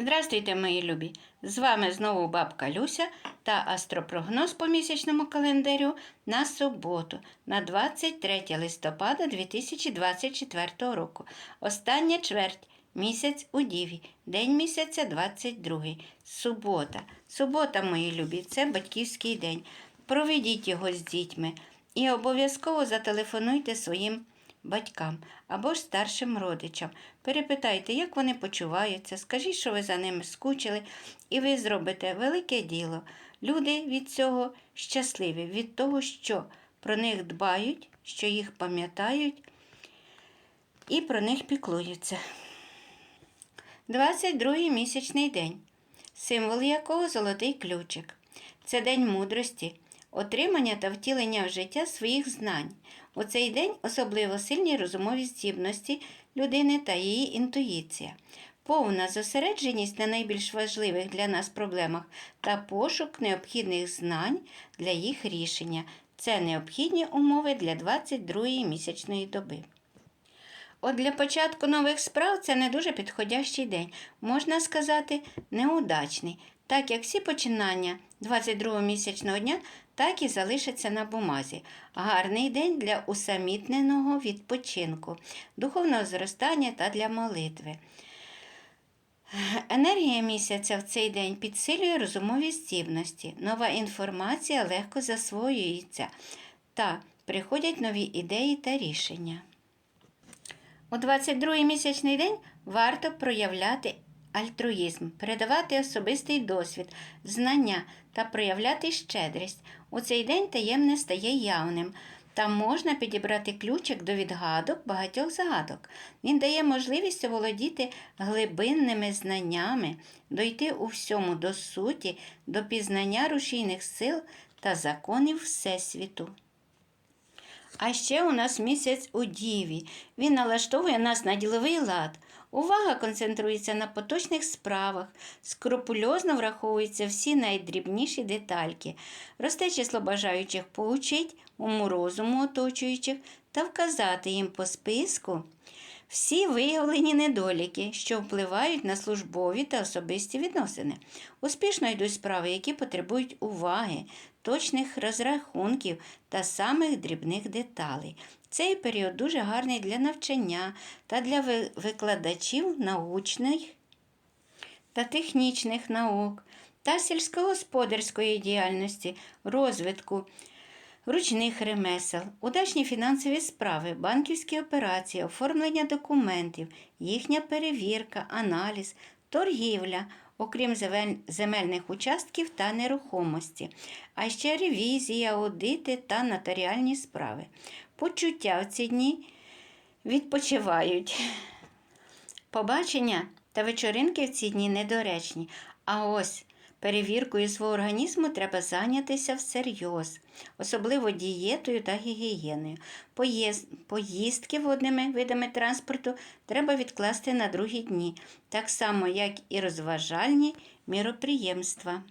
Здравствуйте, мої любі! З вами знову бабка Люся та астропрогноз по місячному календарю на суботу, на 23 листопада 2024 року. Остання чверть. Місяць у Діві, день місяця 22, субота. Субота, мої любі, це батьківський день. Проведіть його з дітьми і обов'язково зателефонуйте своїм батькам або ж старшим родичам. Перепитайте, як вони почуваються, скажіть, що ви за ними скучили, і ви зробите велике діло. Люди від цього щасливі, від того, що про них дбають, що їх пам'ятають і про них піклуються. 22-й місячний день, символ якого золотий ключик. Це день мудрості, отримання та втілення в життя своїх знань. У цей день особливо сильні розумові здібності людини та її інтуїція, повна зосередженість на найбільш важливих для нас проблемах та пошук необхідних знань для їх рішення. Це необхідні умови для 22-ї місячної доби. От для початку нових справ це не дуже підходящий день, можна сказати, неудачний, так як всі починання 22 місячного дня так і залишаться на бумазі. Гарний день для усамітненого відпочинку, духовного зростання та для молитви. Енергія місяця в цей день підсилює розумові здібності, нова інформація легко засвоюється та приходять нові ідеї та рішення. У 22-й місячний день варто проявляти альтруїзм, передавати особистий досвід, знання та проявляти щедрість. У цей день таємне стає явним. Там можна підібрати ключик до відгадок багатьох загадок. Він дає можливість оволодіти глибинними знаннями, дойти у всьому до суті, до пізнання рушійних сил та законів Всесвіту. А ще у нас місяць у Діві. Він налаштовує нас на діловий лад. Увага концентрується на поточних справах, скрупульозно враховуються всі найдрібніші детальки. Росте число бажаючих поучить уму розуму оточуючих та вказати їм по списку всі виявлені недоліки, що впливають на службові та особисті відносини. Успішно йдуть справи, які потребують уваги, точних розрахунків та самих дрібних деталей. Цей період дуже гарний для навчання та для викладачів научних та технічних наук та сільськогосподарської діяльності, розвитку ручних ремесел, удачні фінансові справи, банківські операції, оформлення документів, їхня перевірка, аналіз, торгівля, окрім земельних участків та нерухомості, а ще ревізія, аудити та нотаріальні справи. Почуття в ці дні відпочивають. Побачення та вечоринки в ці дні недоречні. А ось перевіркою свого організму треба зайнятися всерйоз, особливо дієтою та гігієною. Поїздки водними видами транспорту треба відкласти на другі дні, так само, як і розважальні міроприємства.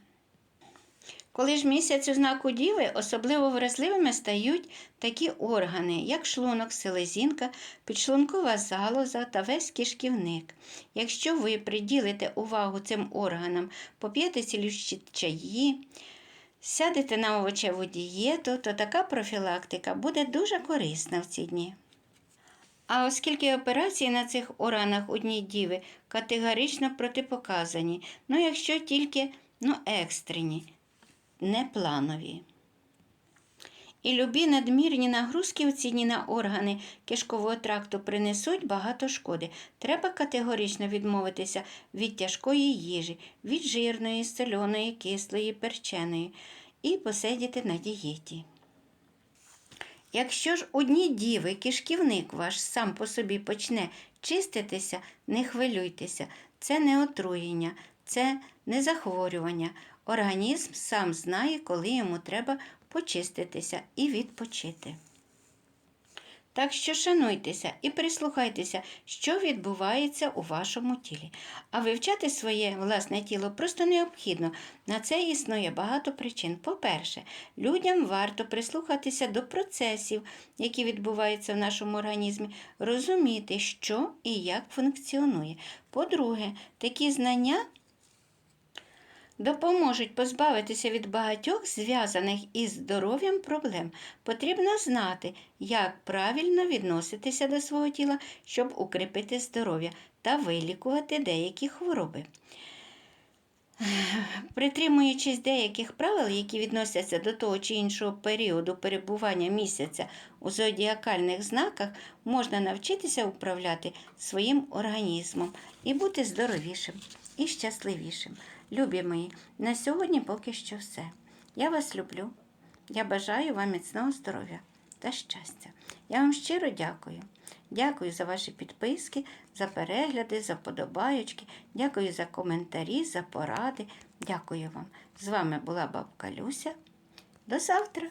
Коли ж місяць у знаку Діви, особливо вразливими стають такі органи, як шлунок, селезінка, підшлункова залоза та весь кишківник. Якщо ви приділите увагу цим органам, поп'єте цілющі чаї, сядете на овочеву дієту, то така профілактика буде дуже корисна в ці дні. А оскільки операції на цих органах у дні діви категорично протипоказані, ну якщо тільки ну, екстрені, непланові. І любі надмірні нагрузки в ці дні на органи кишкового тракту принесуть багато шкоди. Треба категорично відмовитися від тяжкої їжі, від жирної, соляної, кислої, перченої і посидіти на дієті. Якщо ж у дні діви кишківник ваш сам по собі почне чиститися, не хвилюйтеся, це не отруєння, це не захворювання. Організм сам знає, коли йому треба почиститися і відпочити. Так що шануйтеся і прислухайтеся, що відбувається у вашому тілі. А вивчати своє власне тіло просто необхідно. На це існує багато причин. По-перше, людям варто прислухатися до процесів, які відбуваються в нашому організмі, розуміти, що і як функціонує. По-друге, такі знання допоможуть позбавитися від багатьох зв'язаних із здоров'ям проблем. Потрібно знати, як правильно відноситися до свого тіла, щоб укріпити здоров'я та вилікувати деякі хвороби. Притримуючись деяких правил, які відносяться до того чи іншого періоду перебування місяця у зодіакальних знаках, можна навчитися управляти своїм організмом і бути здоровішим і щасливішим. Любі мої, на сьогодні поки що все. Я вас люблю. Я бажаю вам міцного здоров'я та щастя. Я вам щиро дякую. Дякую за ваші підписки, за перегляди, за подобаючки. Дякую за коментарі, за поради. Дякую вам. З вами була бабка Люся. До завтра!